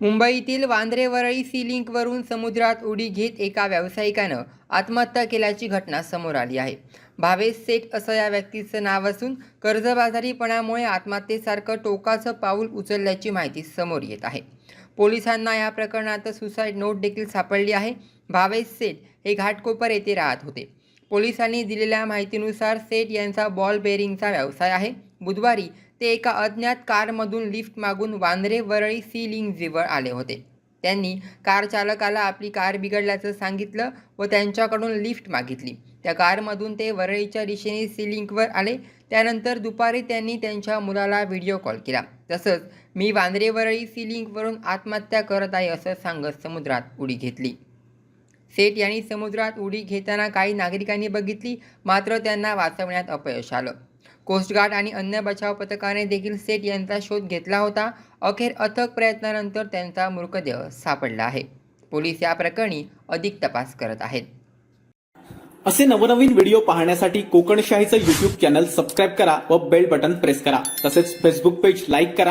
मुंबईतील वांद्रे वरळी सी लिंकवरून समुद्रात उडी घेत एका व्यावसायिकानं आत्महत्या केल्याची घटना समोर आली आहे. भावेश सेठ असं या व्यक्तीचं नाव असून कर्जबाजारीपणामुळे आत्महत्येसारखं टोकाचं पाऊल उचलल्याची माहिती समोर येत आहे. पोलिसांना या प्रकरणात सुसाईड नोट देखील सापडली आहे. भावेश सेठ हे घाटकोपर येथे राहत होते. पोलिसांनी दिलेल्या माहितीनुसार सेठ यांचा बॉल बेरिंगचा व्यवसाय आहे. बुधवारी ते एका अज्ञात कारमधून लिफ्ट मागून वांद्रे वरळी सी आले होते. त्यांनी कार चालकाला आपली कार बिघडल्याचं सांगितलं व त्यांच्याकडून लिफ्ट मागितली. त्या कारमधून ते वरळीच्या दिशेने सी लिंकवर आले. त्यानंतर दुपारी त्यांनी त्यांच्या मुलाला व्हिडिओ कॉल केला. तसंच मी वांद्रे वरळी सी लिंकवरून आत्महत्या करत आहे असं सांगत समुद्रात उडी घेतली. सेठ यांनी समुद्रात उडी घेताना काही नागरिकांनी बघितली. मात्र त्यांना वाचवण्यात अपयश आलं. कोस्टगार्ड आणि अन्य बचाव पथकाने देखील सेट यांचा शोध घेतला होता. अखेर अथक प्रयत्नानंतर त्यांचा मृतदेह सापडला आहे. पोलीस या प्रकरणी अधिक तपास करत आहेत. असे नवनवीन व्हिडिओ पाहण्यासाठी कोकणशाहीचं युट्यूब चॅनल सबस्क्राईब करा व बेल बटन प्रेस करा. तसेच फेसबुक पेज लाईक करा.